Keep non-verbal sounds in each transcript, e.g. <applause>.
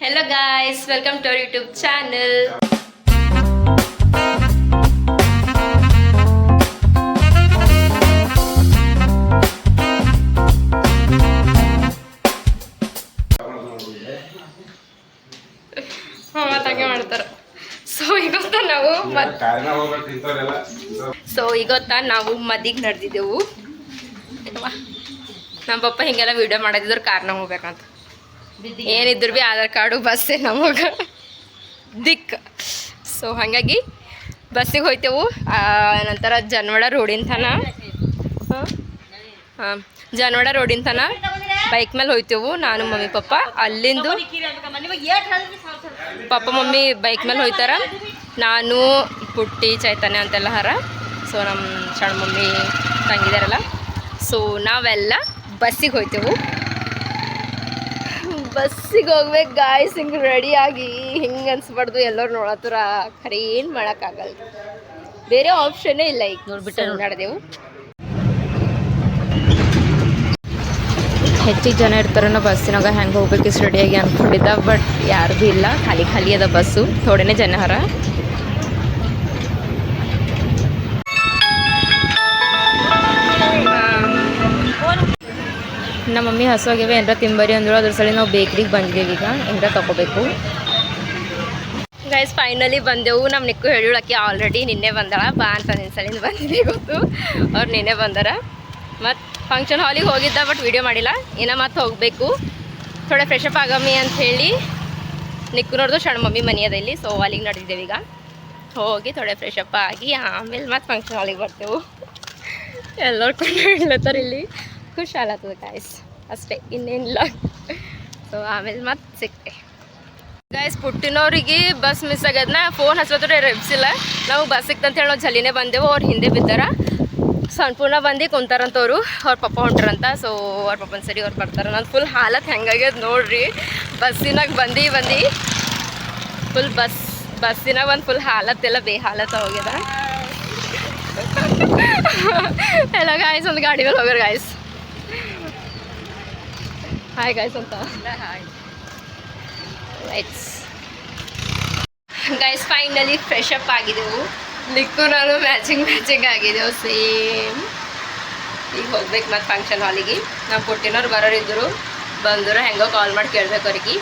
Hello guys welcome to our YouTube channel ಮಾತಾಗೆ ಮಾಡ್ತಾರೆ. So ಇವತ್ತ ನಾವು ಸೊ ಇವತ್ತ ನಾವು ಮದಿಗೆ ನಡೆದಿದ್ದೆವು. ನಮ್ಮ ಪಪ್ಪ ಹಿಂಗೆಲ್ಲ ವಿಡಿಯೋ ಮಾಡಿದ್ರು ಕಾರ್ನಾಗ ಹೋಗ್ಬೇಕಂತ. ಏನಿದ್ರು ಭೀ ಆಧಾರ್ ಕಾರ್ಡು ಬಸ್ಸೇ ನಮಗೆ? ದಿಕ್. ಸೊ ಹಾಗಾಗಿ ಬಸ್ಸಿಗೆ ಹೋಯ್ತೇವು. ನಂತರ ಜನವಾಡ ರೋಡಿನ ತನ. ಹಾಂ? ಜನವಾಡ ರೋಡಿನ ತನ ಬೈಕ್ ಮೇಲೆ ಹೋಯ್ತೇವು, ನಾನು, ಮಮ್ಮಿ, ಪಪ್ಪ. ಅಲ್ಲಿಂದು ಪಪ್ಪ, ಮಮ್ಮಿ ಬೈಕ್ ಮೇಲೆ ಹೋಯ್ತಾರ. ನಾನು, ಪುಟ್ಟಿ, ಚೈತನ್ಯ ಅಂತೆಲ್ಲ ಹರ ಸೊ ನಮ್ಮ ಸಣ್ಣ ಮಮ್ಮಿ ತಂಗಿದಾರಲ್ಲ. ಸೊ ನಾವೆಲ್ಲ ಬಸ್ಸಿಗೆ ಹೋಯ್ತೆವು. ಬಸ್ಸಿಗೆ ಹೋಗ್ಬೇಕು ಗಾಯ್ಸ್ ಹಿಂಗೆ ರೆಡಿಯಾಗಿ ಹಿಂಗೆ ಅನ್ಸ್ಬಾರ್ದು. ಎಲ್ಲರೂ ನೋಡತ್ತರ. ಖರೆ ಏನು ಮಾಡೋಕ್ಕಾಗಲ್ಲ. ಬೇರೆ ಆಪ್ಷನ್ನೇ ಇಲ್ಲ ಈಗ. ನೋಡ್ಬಿಟ್ಟು ನಡೆದೆವು. ಹೆಚ್ಚಿಗೆ ಜನ ಇರ್ತಾರನ ಬಸ್ಸಿನಾಗ ಹೆಂಗೆ ಹೋಗ್ಬೇಕು ಇಷ್ಟು ರೆಡಿಯಾಗಿ ಅನ್ಕೊಂಡಿದ್ದ ಬಟ್ ಯಾರು ಭೀ ಇಲ್ಲ. ಖಾಲಿ ಖಾಲಿ ಅದ ಬಸ್ಸು. ಥೋಡೆನೇ ಜನ ಹರ ನಮ್ಮ ಮಮ್ಮಿ ಹಸುವಾಗಿವೆ ಏನರ ತಿಂಬರಿ ಅಂದ್ರೆ ಅದ್ರ ಸಲ ನಾವು ಬೇಕ್ರಿಗೆ ಬಂದಿದ್ದೇವೆ ಈಗ, ಏನರ ತಗೋಬೇಕು ಗೈಸ್ ಫೈನಲಿ ಬಂದೆವು. ನಮ್ಮ ನಿಕ್ಕು ಹೇಳಿಳಕ್ಕೆ ಆಲ್ರೆಡಿ ನಿನ್ನೆ ಬಂದಳ. ಬಾ ಅಂತ ನಿನ್ನ ಸಲಿಂದ ಬಂದಿದೆ ಗೊತ್ತು. ಅವ್ರು ನಿನ್ನೆ ಬಂದಾರ. ಮತ್ತು ಫಂಕ್ಷನ್ ಹಾಲಿಗೆ ಹೋಗಿದ್ದ ಬಟ್ ವೀಡಿಯೋ ಮಾಡಿಲ್ಲ. ಏನ ಮತ್ತೆ ಹೋಗಬೇಕು. ಥೋಡೆ ಫ್ರೆಶಪ್ ಆಗಮ್ಮಿ ಅಂತ ಹೇಳಿ ನಿಕ್ಕು ನೋಡ್ದು ಸಣ್ಣ ಮಮ್ಮಿ ಮನೆ ಅದ ಇಲ್ಲಿ. ಸೊ ಅಲ್ಲಿಗೆ ನಡೆದಿದ್ದೇವೆ ಈಗ. ಹೋಗಿ ಥೋಡೆ ಫ್ರೆಶ್ ಅಪ್ ಆಗಿ, ಆಮೇಲೆ ಮತ್ತೆ ಫಂಕ್ಷನ್ ಹಾಲಿಗೆ ಬರ್ತೇವೆ. ಎಲ್ಲರೂ ಕೊಂಡು ಇಲ್ಲಿ. ಖುಷಿ ಆಗ್ಲತ್ತದ ಗಾಯ್ಸ್ ಅಷ್ಟೇ ಇನ್ನೇನಿಲ್ಲ ಸೊ ಆಮೇಲೆ ಮತ್ತೆ ಸಿಕ್ತೆ ಗಾಯ್ಸ್ ಪುಟ್ಟಿನವ್ರಿಗೆ ಬಸ್ ಮಿಸ್ ಆಗ್ಯದ ಫೋನ್ ಹಚ್ಚೋದ್ರೆ ರೆಪ್ಸಿಲ್ಲ ನಾವು ಬಸ್ ಸಿಕ್ತಂತ ಹೇಳಿ ನಾವು ಜಲ್ಲಿನೇ ಬಂದೆವು, ಅವ್ರು ಹಿಂದೆ ಬಿದ್ದಾರ. ಸಂಪೂರ್ಣ ಬಂದು ಕುಂತಾರಂತವ್ರು, ಅವ್ರ ಪಪ್ಪ ಹೊಂಟ್ರಂತ. ಸೊ ಅವ್ರ ಪಪ್ಪನ ಸರಿ ಅವ್ರು ಬರ್ತಾರೆ. ನಾನು ಫುಲ್ ಹಾಲತ್ ಹೆಂಗಾಗ್ಯದ ನೋಡ್ರಿ. ಬಸ್ಸಿನಾಗ ಬಂದು ಬಂದು. ಫುಲ್ ಬಸ್ ಬಸ್ಸಿನಾಗ ಒಂದು ಫುಲ್ ಹಾಲತ್ತೆಲ್ಲ ಬೇ ಹಾಲತ್ತ ಹೋಗ್ಯದ. ಎಲ್ಲ ಗಾಯ್ಸ್ ಒಂದು ಗಾಡಿ ಮೇಲೆ ಗಾಯ್ಸ್ ಹಾಯ್ ಗಾಯ್ಸ್ ಅಂತ lights guys finally fresh up ಆಗಿದ್ದೆವು ಲಿಕ್ಕು ಮ್ಯಾಚಿಂಗ್ ಮ್ಯಾಚಿಂಗ್ ಆಗಿದ್ದೆವು ಸೇಮ್ ಈಗ ಹೋಗ್ಬೇಕು ಮತ್ತು ಫಂಕ್ಷನ್ ಹಾಲಿಗೆ ನಾವು ಪುಟ್ಟಿನವ್ರು ಬರೋರಿದ್ದರು ಬಂದರು ಹೆಂಗೋ ಕಾಲ್ ಮಾಡಿ ಕೇಳ್ಬೇಕು ಅವ್ರಿಗೆ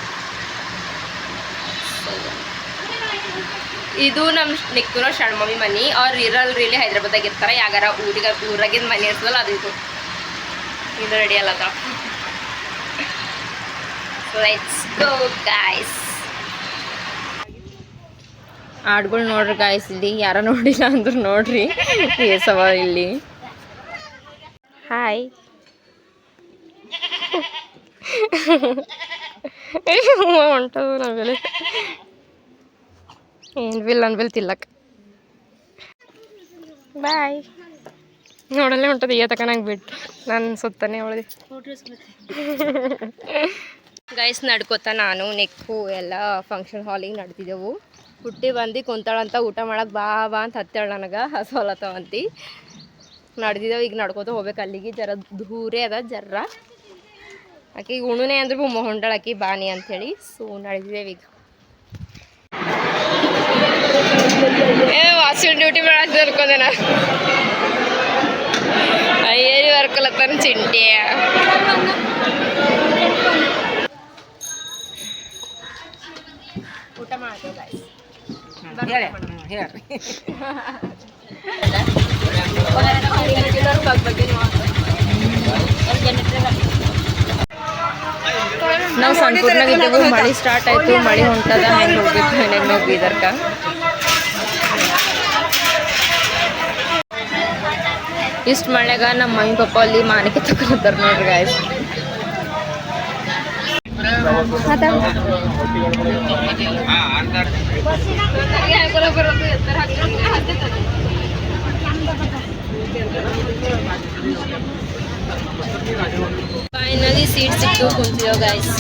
ಇದು ನಮ್ಮ ನಿಕ್ಕುನೋ ಷಣ್ಮಮ್ಮಿ ಮಮ್ಮಿ ಮನೆ ಅವ್ರು ಇರಲ್ರಿ ಇಲ್ಲಿ ಹೈದ್ರಾಬಾದಾಗ ಇರ್ತಾರೆ ಯಾಗಾರ ಊರಿಗೆ ಊರಾಗಿಂದ ಮನೆ ಇರ್ತದಲ್ಲ ಅದು ಇದು ಇದು ರೆಡಿ ಅಲ್ಲದ ಲೆಟ್ಸ್ ಗೋ ಗಾಯ್ಸ್ ಆಡ್ಗಳು ನೋಡ್ರಿ ಗಾಯ್ಸ್ ಇಲ್ಲಿ. ಯಾರ ನೋಡಿಲ್ಲ ಅಂದ್ರೆ ನೋಡ್ರಿ. ಸವ ಇಲ್ಲಿ. ಹಾಯ್ ಹೊಂಟದ ನಾವೆಲ್ಲ ಏನ್ ಬಿಲ್ ಅನ್ಬಿಲ್ ತಿಲ್ಲಕ್. ಬಾಯ್ ನೋಡಲ್ಲೇ ಹೊಂಟದ ಏತಕ ನಂಗೆ ಬಿಟ್ಟು ನಾನು ಸುತ್ತಾನೆ ಅವಳಿದೆ. ಗೈಸ್ ನಡ್ಕೋತ ನಾನು, ನೆಕ್ಕು ಎಲ್ಲ ಫಂಕ್ಷನ್ ಹಾಲಿಗೆ ನಡ್ತಿದ್ದೆವು. ಹುಟ್ಟಿ ಬಂದು ಕುಂತಾಳಂತ ಊಟ ಮಾಡಕ್ಕೆ ಬಾ ಬಾ ಅಂತ ಹತ್ತಾಳ ನನಗೆ ಹಸೋಲತ್ತವಂತಿ ನಡೆದಿದ್ದೇವೆ, ಈಗ ನಡ್ಕೋತ ಹೋಗ್ಬೇಕು. ಅಲ್ಲಿಗೆ ಜರ ದೂರೇ ಅದ ಜರ ಆಕೆ ಉಣುನೆ ಅಂದ್ರೆ ಭೂ ಹೊಂಡಾಳ ಆಕಿ ಬಾನಿ ಅಂಥೇಳಿ ಸೊ ನಡೆದಿದ್ದೇವೆ ಈಗ. ಏ ವಾಸಿನ್ ಡ್ಯೂಟಿ ಮಾಡಕ್ಕೆ ಅನ್ಕೊಂಡೆ ನಾ ಅಯ್ಯರಿ ವರ್ಕಲತ್ತಾನ ಚಿಂಟೆ. ಊಟ ಮಾಡ್ತೇವೆ ಗಾಯ್ಸ್ ನಾವು ಸಣ್ಣಪುರ್ನಾಗ ಇದ್ದೆವು ಮಳೆ ಸ್ಟಾರ್ಟ್ ಆಯ್ತು ಮಳೆ ಹೊಂಟದ ಹೆಂಗೆ ಹೋಗ್ಬೇಕು ಹೆಂಗೆ ನಾವು ಬೀದರ್ಕ ಇಷ್ಟು ಮಳೆಗ ನಮ್ಮ ಮಮ್ಮಿ ಪಪ್ಪ ಅಲ್ಲಿ ಮಾನಿಕೆ ತಗೊಂಡ್ತಾರ ನೋಡ್ರಿ ಗಾಯ್ಸ್ ಫೈನಲಿ ಸೀಟ್ ಸಿಕ್ತು ಕುಂತಿದ್ದೇವೆ ಗಾಯ್ಸ್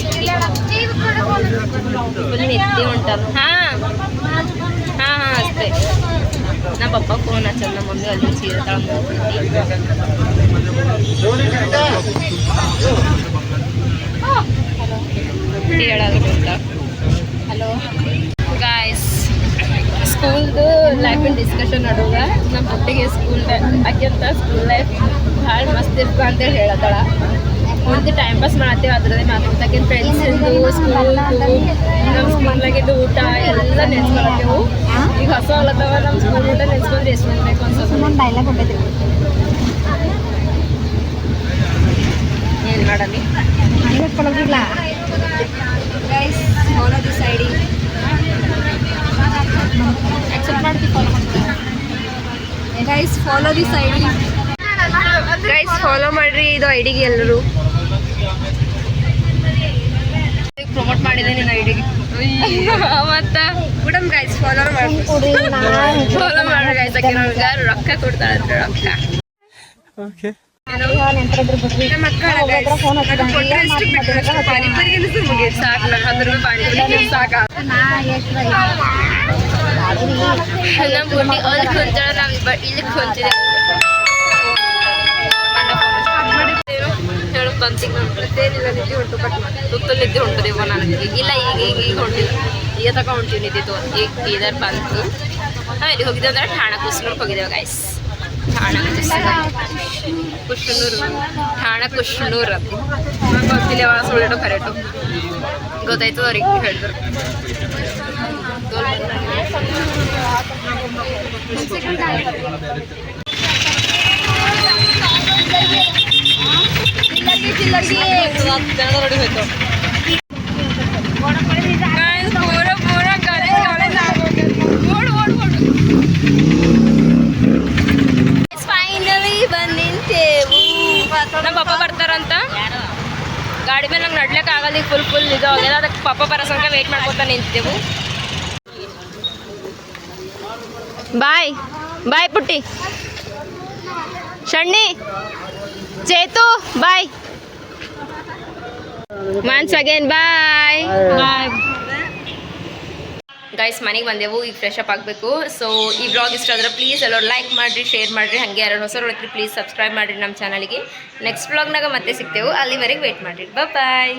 ಫುಲ್ ನಿದ್ದೆ ಹೊಂಟದ ಹಾಂ ಹಾಂ ಹಾಂ ಅಷ್ಟೇ ನಮ್ಮ ಪಪ್ಪ ಫೋನ್ ಹಚ್ಚಲ್ಲ ಹೇಳೋದು ಗೊತ್ತಾ ಹಲೋ ಗಾಯ್ಸ್ ಸ್ಕೂಲ್ದು ಲೈಫಿನ ಡಿಸ್ಕಷನ್ ನಡುವ ನಮ್ಮ ಮಟ್ಟಿಗೆ ಸ್ಕೂಲ್ ಅಕ್ಕಿಂತ ಸ್ಕೂಲ್ ಲೈಫ್ ಭಾಳ ಮಸ್ತ್ ಇರ್ತು ಅಂತೇಳಿ ಹೇಳತ್ತಾಳ. ಮುಂದೆ ಟೈಮ್ ಪಾಸ್ ಮಾಡತ್ತೀವಿ ಅದ್ರದ್ದೇ ಮಾತಾಡ್ತಕ್ಕಿನ ಫ್ರೆಂಡ್ಸಿಂದು ಸ್ಕೂಲ್ದು ನಮ್ಮ ಸ್ಕೂಲ್ನಾಗಿದ್ದು ಊಟ ಎಲ್ಲ ನೆನ್ಸ್ಕೊಳತ್ತೇವು. ಈಗ ಹೊಸ ಆಗ್ಲತ್ತವ ನಮ್ಮ ಸ್ಕೂಲ್ ಊಟ ನೆನ್ಸ್ಕೊಂಡ್ರೆ ಎಷ್ಟು ಮಾಡಬೇಕು ಅಂತ ಡೈಲಾಗ್ ಹೊಟ್ಟೈತಿ ಏನು ಮಾಡಲಿ guys follow this ID accept ಮಾಡ್ತೀವಿ. Follow guys follow this ID guys follow ಮಾಡ್ರಿ ಇದು ಐಡಿಗೆ ಎಲ್ಲರೂ. ಪ್ರಮೋಟ್ ಮಾಡಿದೆ ನಿನ್ನ ಐಡಿಗೆ <laughs> ಮತ್ತ? ಬಿಡಮ್ ಗೈಸ್ ಫಾಲೋ ಮಾಡಿ ಫಾಲೋ ಮಾಡಿ ಗೈಸ್ ರೊಕ್ಕ ಕೊಡ್ತಾರೆ ರೊಕ್ಕ ನಮ್ಮ ನಮ್ಮ ಹೇಳು ಹೊಂಟದೇವ ನನಗೆ ಇಲ್ಲ ಈಗ ಈಗ ಈಗ ಹೊಂಟಿಲ್ಲ ಈಗ ತಕ ಹೊಂಟಿವಿ ನಿದ್ದೆ ತೋ ಈಗ ಬೀದರ್ ಬಂತು ನಾವು ಹೋಗಿದ್ದೇವೆ ಅಂದ್ರೆ ಠಾಣ ಕುಸ್ನೂರ್ಗೆ ಹೋಗಿದ್ದೇವೆ ಗೈಸ್ ಠಾಣ ಕುಶ್ನೂರು ಠಾಣ ನಂಗೆ ಗೊತ್ತಿಲ್ಲ ಯಾವಾಗ ಸುಳ್ಳಿಟ್ಟು ಕರೆಕ್ಟು ಗೊತ್ತಾಯ್ತು ಅವ್ರಿಗೆ ಹೇಳಿದ್ರು ಪೂರ ಪೂರ ಗಾಳಿ ಗಾಳಿ ಓಡು ಓಡು ಓಡು ಫೈನಲಿ ಬಂದು ನಿಂತೇವು ನಮ್ಮ ಪಪ್ಪ ಬರ್ತಾರಂತ ಗಾಡಿ ಮೇಲೆ ಫುಲ್ ಫುಲ್ ನಿಜ ಆಗ್ಯದ ಅದಕ್ಕೆ ಪಾಪ ಬರೋ ಸಂಕ ವೆಯ್ಟ್ ಮಾಡ್ಕೊತ ನಿಂತೇವು ಬಾಯ್ ಬಾಯ್ ಪುಟ್ಟಿ. ಶಣ್ಣಿ ಚೇತು ಬಾಯ್. ಮಾನ್ಸ್ ಅಗೇನ್ ಬಾಯ್. ಬಾಯ್ ಗೈಸ್ ಮನೆಗೆ ಬಂದೆವು ಈಗ ಫ್ರೆಶ್ ಅಪ್ ಆಗಬೇಕು. ಸೊ ಈ ಬ್ಲಾಗ್ ಇಷ್ಟ ಆದ್ರೆ ಪ್ಲೀಸ್ ಎಲ್ಲರೂ ಲೈಕ್ ಮಾಡಿರಿ ಶೇರ್ ಮಾಡಿರಿ ಹಾಗೆ ಯಾರು ಹೊಸರು ಹೊಳತ್ರಿ ಪ್ಲೀಸ್ ಸಬ್ಸ್ಕ್ರೈಬ್ ಮಾಡಿರಿ ನಮ್ಮ ಚಾನಲ್ಗೆ ನೆಕ್ಸ್ಟ್ ಬ್ಲಾಗ್ನಾಗ ಮತ್ತೆ ಸಿಗ್ತೇವೆ. ಅಲ್ಲಿವರೆಗೆ ವೆಯ್ಟ್ ಮಾಡಿರಿ. ಬಾಯ್